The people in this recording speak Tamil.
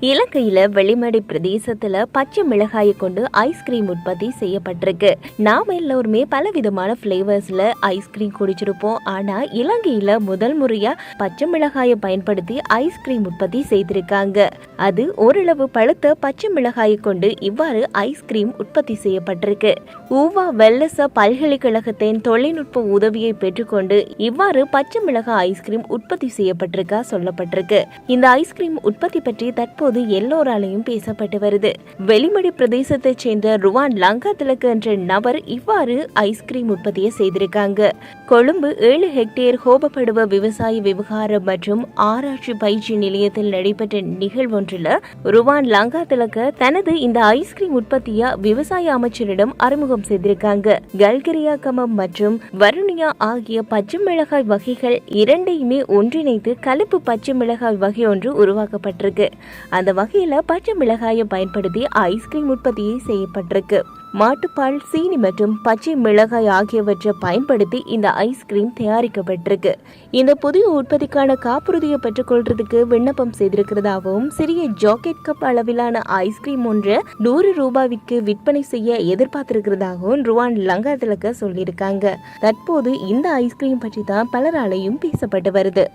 இலங்கையில வெளிமடை பிரதேசத்துல பச்சை மிளகாயை கொண்டு ஐஸ்கிரீம் உற்பத்தி செய்யப்பட்டிருக்கு. நாம எல்லோருமே பல விதமான பிளேவர்ஸ்ல ஐஸ்கிரீம் குடிச்சிருப்போம். ஆனா இலங்கையில முதல் முறையா பச்சை மிளகாயை பயன்படுத்தி ஐஸ்கிரீம் உற்பத்தி செய்திருக்காங்க. அது ஓரளவு பழுத்த பச்சை மிளகாயை கொண்டு இவ்வாறு ஐஸ்கிரீம் உற்பத்தி செய்யப்பட்டிருக்கு. ஊவா வெல்லச பல்கலைக்கழகத்தின் தொழில்நுட்ப உதவியை பெற்றுக்கொண்டு இவ்வாறு பச்சை மிளகாய் ஐஸ்கிரீம் உற்பத்தி செய்யப்பட்டிருக்கா சொல்லப்பட்டிருக்கு. இந்த ஐஸ்கிரீம் உற்பத்தி பற்றி தற்போது எல்லோராலையும் பேசப்பட்டு வருது. வெளிமடி பிரதேசத்தைச் சேர்ந்த ருவான் லங்கா திலக்கு என்ற நபர் இவ்வாறு ஐஸ்கிரீம் உற்பத்தியை செய்திருக்காங்க. கொழும்பு ஏழு ஹெக்டேர் ஹோபப்படுவ விவசாய விவகாரம் மற்றும் ஆராய்ச்சி பயிற்சி நிலையத்தில் நடைபெற்ற ஒன்றில் ருவான் லங்கா திலக்க தனது இந்த ஐஸ்கிரீம் உற்பத்தியை விவசாய அமைச்சரிடம் அறிமுகம் செய்திருக்காங்க. கல்கரியா கமம் மற்றும் வருணியா ஆகிய பச்சை மிளகாய் வகைகள் இரண்டையுமே ஒன்றிணைத்து கலப்பு பச்சை மிளகாய் வகை ஒன்று உருவாக்கப்பட்டிருக்கு. அந்த வகையில பச்சை மிளகாயை பயன்படுத்தி ஐஸ்கிரீம் உற்பத்தியை செய்யப்பட்டிருக்கு. மாட்டுப்பால் சீனி மற்றும் பச்சை மிளகாய் ஆகியவற்றை பயன்படுத்தி இந்த ஐஸ்கிரீம் தயாரிக்கப்பட்டிருக்கு. இந்த புதிய உற்பத்திக்கான காப்புறுதியை பெற்றுக்கொள்றதுக்கு விண்ணப்பம் செய்திருக்கிறதாகவும் சிறிய ஜாக்கெட் கப் அளவிலான ஐஸ்கிரீம் ஒன்று நூறு ரூபாய்க்கு விற்பனை செய்ய எதிர்பார்த்திருக்கிறதாகவும் ருவான் லங்கா திலக்க சொல்லியிருக்காங்க. தற்போது இந்த ஐஸ்கிரீம் பற்றி தான் பலராலையும் பேசப்பட்டு வருது.